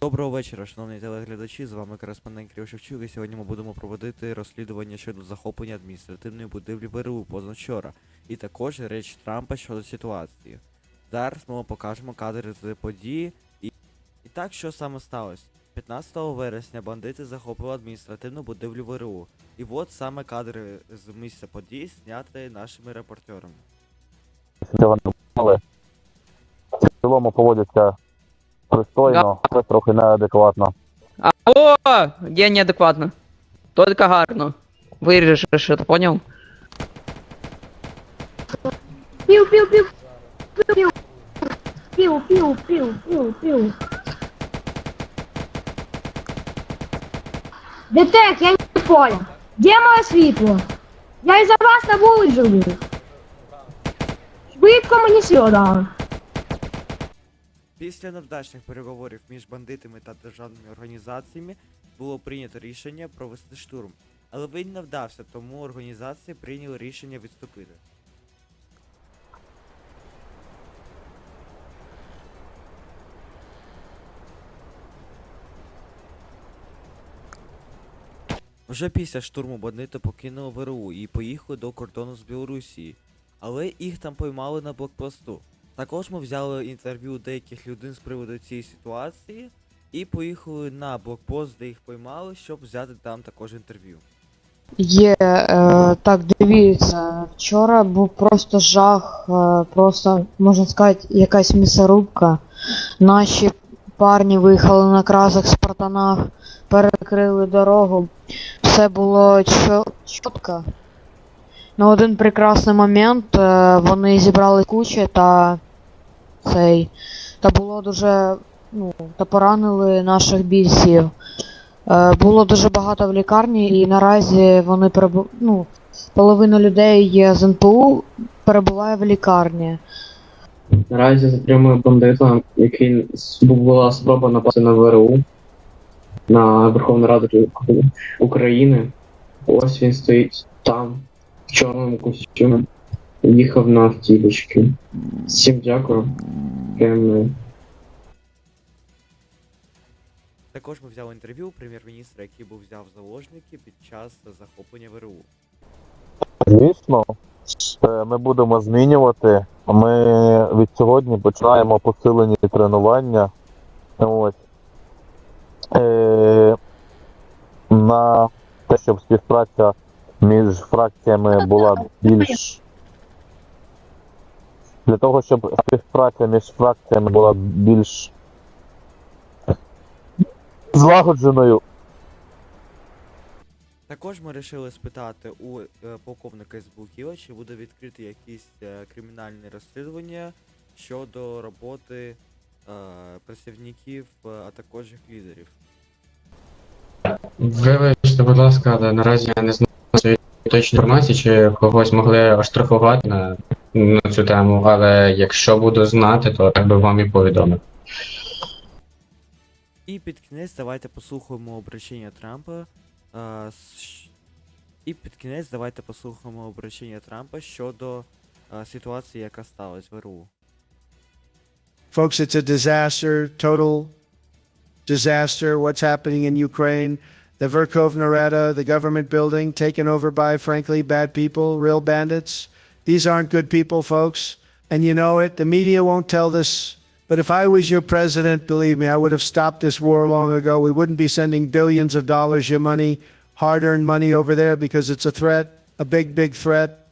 Доброго вечора, шановні телеглядачі. З вами кореспондент Кирил Шевчук, і сьогодні ми будемо проводити розслідування щодо захоплення адміністративної будівлі ВРУ позавчора, і також реч Трампа щодо ситуації. Зараз ми вам покажемо кадри з події. І, і так, що саме сталося? 15 вересня бандити захопили адміністративну будівлю ВРУ. І от саме кадри з місця подій зняті нашими репортерами. В цілому поводяться Пристойно, це трохи неадекватно. Алло! Де неадекватно? Тільки гарно. Виріжеш, це поняв? Піу, піу, піу. Піу, піу, піу, піу, піу. Детек, я не понял. Где мое світло? Я из-за вас на вулиць живу. Швидко мені сюди. Після невдачних переговорів між бандитами та державними організаціями було прийнято рішення провести штурм. Але він не вдався, тому організації прийняли рішення відступити. Вже після штурму бандити покинули ВРУ і поїхали до кордону з Білорусі, але їх там поймали на блокпосту. Також ми взяли інтерв'ю деяких людей з приводу цієї ситуації і поїхали на блокпост, де їх поймали, щоб взяти там також інтерв'ю. Є, е, так, дивіться, вчора був просто жах, е, просто, можна сказати, якась місорубка. Наші парні виїхали на красах спартанах, перекрили дорогу. Все було чітко. На один прекрасний момент е, вони зібрали кучі та цей. Та було дуже. Ну, та поранили наших бійців. Е, Було дуже багато в лікарні, і наразі вони перебу... ну, половина людей є з НПУ перебуває в лікарні. Наразі затримую бандита, який була спроба напасти на ВРУ на Верховну Раду України. Ось він стоїть там, в чорному костюмі. Їхав на автівочки. Всім дякую. Приємної Також ми взяли інтерв'ю у прем'єр-міністра, який був взяв заложники під час захоплення ВРУ. Звісно, е, ми будемо змінювати. Ми від сьогодні починаємо посилені тренування. Ось. Е, на те, щоб співпраця між фракціями була більш. Для того, щоб співпраця між фракціями була більш злагодженою, Також ми вирішили спитати у е, полковника СБУ Ківа, чи буде відкрити якісь е, кримінальні розслідування щодо роботи е, працівників, е, а також їх лідерів. Вибачте, будь ласка, але наразі я не знаю цієї точної інформації, чи когось могли оштрафувати на, на цю тему, але якщо буду знати, то так би вам і повідомив. І під кінець давайте послухаємо обращення Трампа. щ- І під кінець давайте послухаємо обращення Трампа щодо е, ситуації, яка сталася в РУ. Folks, it's a disaster, total disaster. What's happening in Ukraine? The Verkhovna Rada, the government building, taken over by, frankly, bad people, real bandits. These aren't good people, folks. And you know it. The media won't tell this. But if I was your president, believe me, I would have stopped this war long ago. We wouldn't be sending billions of dollars, your money, hard earned money over there because it's a threat, a big, big threat.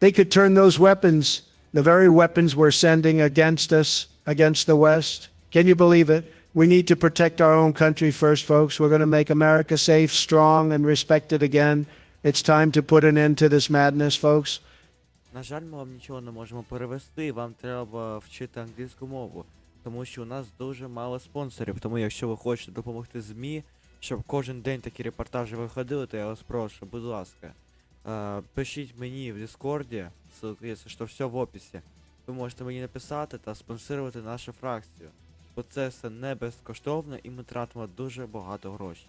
They could turn those weapons, the very weapons we're sending against us, against the West. Can you believe it? We need to protect our own country first, folks. We're going to make America safe, strong, and respected again. It's time to put an end to this madness, folks. На жаль, ми вам нічого не можемо перевести, вам треба вчити англійську мову, тому що у нас дуже мало спонсорів. Тому якщо ви хочете допомогти ЗМІ, щоб кожен день такі репортажі виходили, то я вас прошу, будь ласка, е, пишіть мені в Дискорді, ссылка є, що все в описі. Ви можете мені написати та спонсорувати нашу фракцію. Бо це все не безкоштовно і ми тратимо дуже багато грошей.